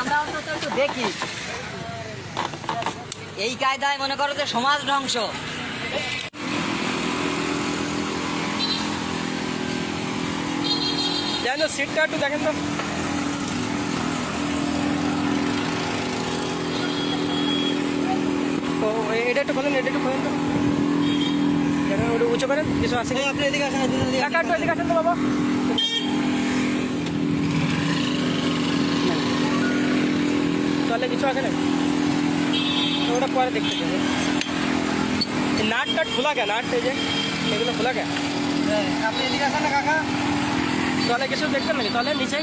আমরা অন্তত একটু দেখি। এই কায়দায় মনে করো যে সমাজ ধ্বংস। জানো সিটটা একটু দেখেন তো। ও এটা একটু খোলেন এটা একটু খোলেন তো। উঁচু করেন কিছু আছে আপনি এদিকে আসেন এদিকে আসেন তো বাবা। কিছু আছে না ওটা পরে দেখতে যাবে। নাট টাট খোলা গে নাট এই যে এগুলো খোলা কে হ্যাঁ, আপনি এদিকে আসেন না কাকা। তলে কিছু দেখতে নাকি তাহলে নিচে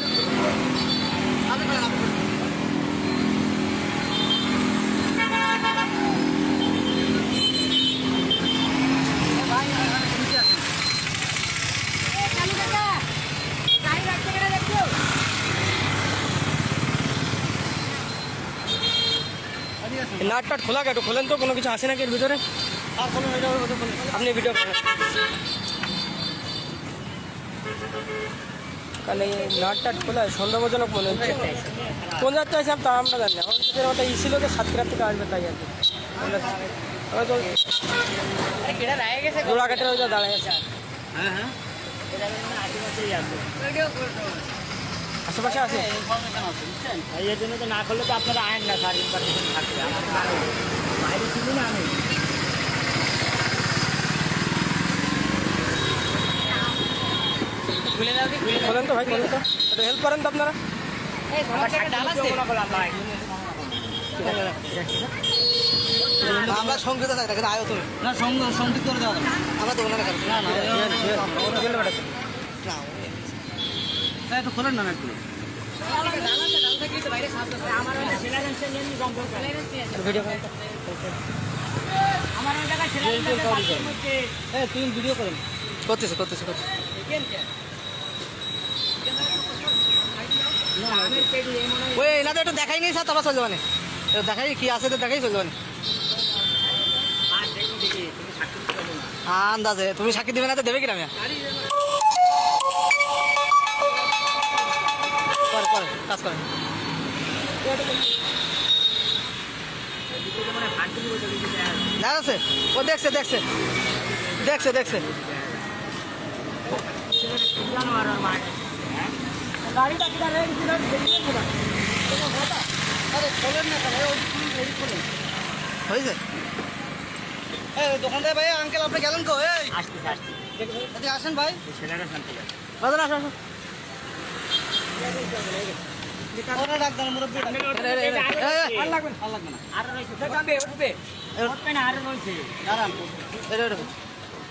আপনি করেন, আপনি করেন। এ ভাই, এখানে নিচে আসেন। এদিকে আসেন। নাট টাট খোলা কে একটু খোলেন তো কোনো কিছু আছে নাকি এর ভিতরে। আপনি ভিডিও করেন কারণ নাট টাট খোলা সন্দেহজনক মনে হচ্ছে কোন যাত্রা আছে তা আমরা জানি না আমাদের ওটা ই ছিল যে সাতক্ষীরা থেকে আসবে তাই আর কি আমরা তো গোড়াঘাটের ওই যে দাঁড়ায় আছে হ্যাঁ হ্যাঁ আশেপাশে আছে এই জন্য তো না করলে তো আপনারা আয়েন না স্যার ইনফরমেশন থাকবে বাইরে ছিল না আমি বলেন তো ভাই বলেন তো একটু হেল্প করেন তো আপনারা আমরা সংযুক্ত থাকি কিন্তু আয়ত না সঙ্গ সংযুক্ত করে দেওয়া আমরা দেবো না না খোলেন না একটু। একটু দেখাই স্যার, তারপর চলে দেখাই, কি আছে তো দেখাই, চলে যাবানে। আর দেখি দেখি তুমি সাক্ষী দিতে পারবে না আন্দাজে, তুমি সাক্ষী দিবে না তো, দেবে কিনা করে কাজ করে না আছে ও দেখছে দেখছে। দেখছে দেখছে। জানো আর আর মার গাড়িটা কিনা রেডি ছিল দেখি না আরে খোলেন না কেন ওই ওই খোলেন হয়েছে এই দোকানদার ভাই আঙ্কেল আপনি গেলেন কো এই আসতেছে আসতেছে আসেন ভাই। ছেলেরা শান্তি আছে বাজার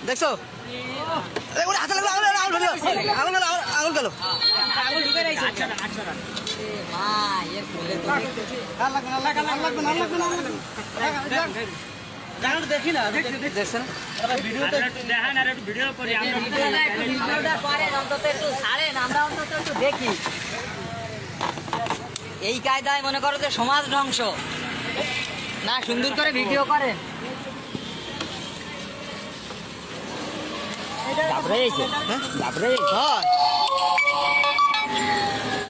দেখছ আঙুল গেল আঙুল- দেখি এই কায়দায় মনে করো যে সমাজ ধ্বংস। না সুন্দর করে ভিডিও করেন। গেছে হ্যাঁ? গেছে হয়।